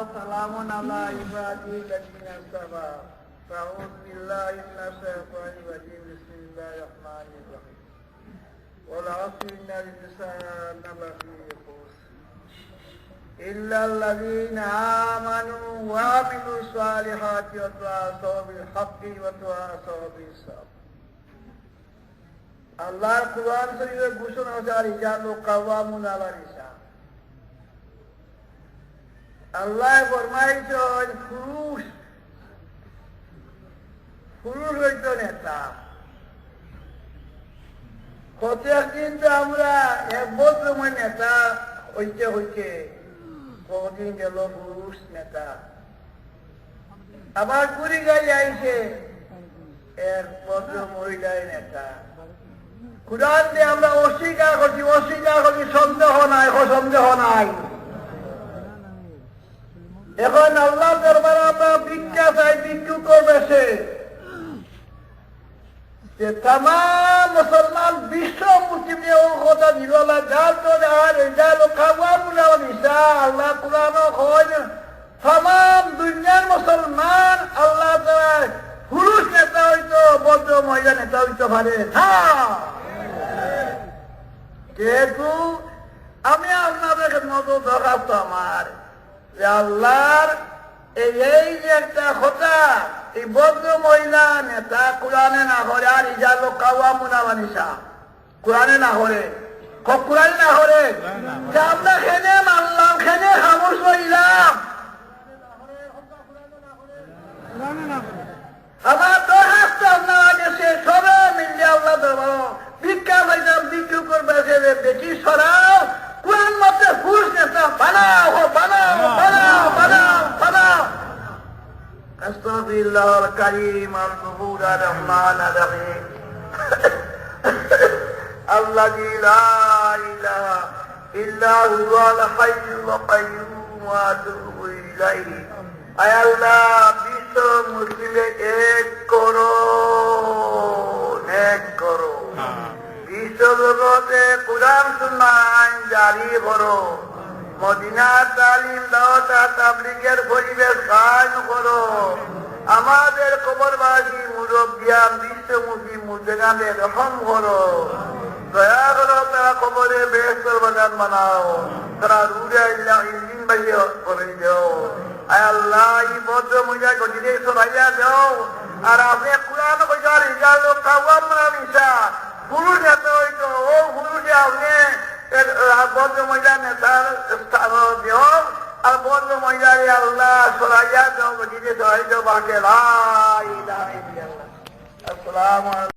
وسلام على عبادي الذين اصطفى فأعوذ بالله من الشيطان الرجيم بسم الله الرحمن الرحيم والعصر إن الإنسان لفي خسر إلا الذين آمنوا وعملوا الصالحات وتواصوا بالحق وتواصوا بالصبر আল্লাহর কোরআন শরীফের ঘোষণা হচ্ছে আর ইজাল কাওয়ামুন আলা নিসা আল্লাহ ফরমাইছেন, পুরুষ পুরুষ হইত নেতা। কত একদিন তো আমরা এক বছর নেতা, হইতে হইতে কদিন গেল পুরুষ নেতা। আবার কুড়ি গাড়ি আইছে, এক বছর মহিলায় নেতা। কোরআন দিয়ে আমরা অস্বীকার করছি অস্বীকার করছি, সন্দেহ নাই সন্দেহ নাই। এখন আল্লাহ দরবারে আমরা ভিক্ষা চাই, ভিক্ষু করবে সে মুসলমান বিশ্ব মুসলমান আল্লাহ পুরুষ নেতা হইতো বদ্র মহিলা নেতা হইতে পারে যেহেতু আমি আপনাদের মতো দরখাস্ত আমার। যে আল্লাহর এই এই যে একটা কথা এই বদ্ধ মহিলা নেতা কোরআনে না হরে আর ইজালো কাওয়া মুনা মানিসা কোরআনে না হরে কোরআনে না হরে আমরা খেনে মানলাম, খেনে খামোশ হইলাম। الله الكريم الغفور الرحمن الرحيم الذي لا إله إلا هو الحي القيوم وأتوب إليه আয় আল্লাহ বিশ্ব মুসলিমে এক করো এক করো বিশ্ব জগতে কোরআন সুন্নান জারি করো মদিনার তালিম দাওতা তাবলিগের পরিবেশ কায়ন করো আমাদের কবরবাসী মুরব্বিয়ান বিশ্ব মুসলিম মুদ্রানে রহম করো। দয়া করো তারা কবরে বেহস্তর বাগান বানাও। তারা ইঞ্জিন বাড়িয়ে করে দেও। আল্লাহ বদ্র মহিলা গতিকে সরাইয়া দেও। আর আপনি কোরআন গতিকে সরাই দেও। বাকে লাই আসসালাম